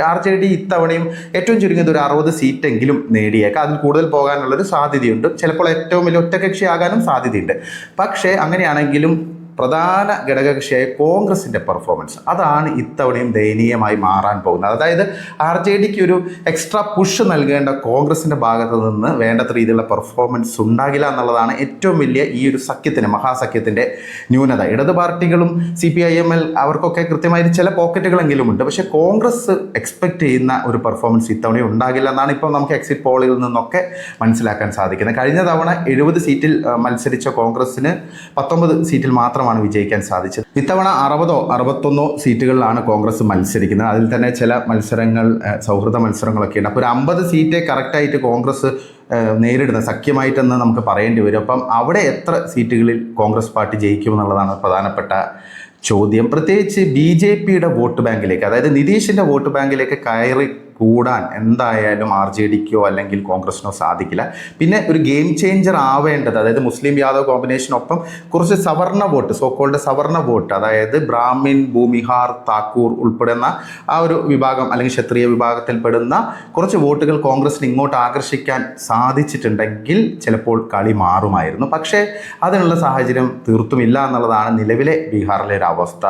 മാറിയിട്ട് R J D ഇത്തവണയും ഏറ്റവും ചുരുങ്ങിയത് ഒരു അറുപത് സീറ്റെങ്കിലും നേടിയേക്കാം. അതിൽ കൂടുതൽ പോകാനുള്ളൊരു സാധ്യതയുണ്ട്. ചിലപ്പോൾ ഏറ്റവും വലിയ ഒറ്റകക്ഷിയാകാനും സാധ്യതയുണ്ട്. പക്ഷേ അങ്ങനെയാണെങ്കിലും പ്രധാന ഘടകകക്ഷിയായ കോൺഗ്രസിന്റെ പെർഫോമൻസ് അതാണ് ഇത്തവണയും ദയനീയമായി മാറാൻ പോകുന്നത്. അതായത് ആർ ജെ ഡിക്ക് ഒരു എക്സ്ട്രാ പുഷ് നൽകേണ്ട കോൺഗ്രസിന്റെ ഭാഗത്ത് നിന്ന് വേണ്ടത്ര രീതിയിലുള്ള പെർഫോമൻസ് ഉണ്ടാകില്ല എന്നുള്ളതാണ് ഏറ്റവും വലിയ ഈ ഒരു സഖ്യത്തിന് മഹാസഖ്യത്തിന്റെ ന്യൂനത. ഇടത് പാർട്ടികളും C P I M L അവർക്കൊക്കെ കൃത്യമായി ചില പോക്കറ്റുകളെങ്കിലും ഉണ്ട്. പക്ഷേ കോൺഗ്രസ് എക്സ്പെക്റ്റ് ചെയ്യുന്ന ഒരു പെർഫോമൻസ് ഇത്തവണ ഉണ്ടാകില്ല എന്നാണ് ഇപ്പോൾ നമുക്ക് എക്സിറ്റ് പോളിൽ നിന്നൊക്കെ മനസ്സിലാക്കാൻ സാധിക്കുന്നത്. കഴിഞ്ഞ തവണ എഴുപത് സീറ്റിൽ മത്സരിച്ച കോൺഗ്രസിന് പത്തൊമ്പത് സീറ്റിൽ മാത്രമാണ് വിജയിക്കാൻ സാധിച്ചത്. ഇത്തവണ അറുപതോ അറുപത്തൊന്നോ സീറ്റുകളിലാണ് കോൺഗ്രസ് മത്സരിക്കുന്നത്. അതിൽ തന്നെ ചില മത്സരങ്ങൾ സൗഹൃദ മത്സരങ്ങളൊക്കെ ഉണ്ട് അപ്പോൾ ഒരു അമ്പത് സീറ്റേ കറക്റ്റായിട്ട് കോൺഗ്രസ് നേരിടുന്ന സഖ്യമായിട്ടെന്ന് നമുക്ക് പറയേണ്ടി വരും. അപ്പം അവിടെ എത്ര സീറ്റുകളിൽ കോൺഗ്രസ് പാർട്ടി ജയിക്കുമെന്നുള്ളതാണ് പ്രധാനപ്പെട്ട ചോദ്യം. പ്രത്യേകിച്ച് ബി ജെ പിയുടെ വോട്ട് ബാങ്കിലേക്ക് അതായത് നിതീഷിന്റെ വോട്ട് ബാങ്കിലേക്ക് കയറി കൂടാൻ എന്തായാലും ആർ ജെ ഡിക്കോ അല്ലെങ്കിൽ കോൺഗ്രസിനോ സാധിക്കില്ല. പിന്നെ ഒരു ഗെയിം ചേഞ്ചർ ആവേണ്ടത് അതായത് മുസ്ലിം യാദവ് കോമ്പിനേഷനൊപ്പം കുറച്ച് സവർണ വോട്ട് സോക്കോൾഡ് സവർണ വോട്ട് അതായത് ബ്രാഹ്മിൻ ഭൂമിഹാർ താക്കൂർ ഉൾപ്പെടുന്ന ആ ഒരു വിഭാഗം അല്ലെങ്കിൽ ക്ഷത്രിയ വിഭാഗത്തിൽപ്പെടുന്ന കുറച്ച് വോട്ടുകൾ കോൺഗ്രസിന് ഇങ്ങോട്ട് ആകർഷിക്കാൻ സാധിച്ചിട്ടുണ്ടെങ്കിൽ ചിലപ്പോൾ കളി മാറുമായിരുന്നു. പക്ഷേ അതിനുള്ള സാഹചര്യം തീർത്തുമില്ല എന്നുള്ളതാണ് നിലവിലെ ബീഹാറിലെ ഒരു അവസ്ഥ.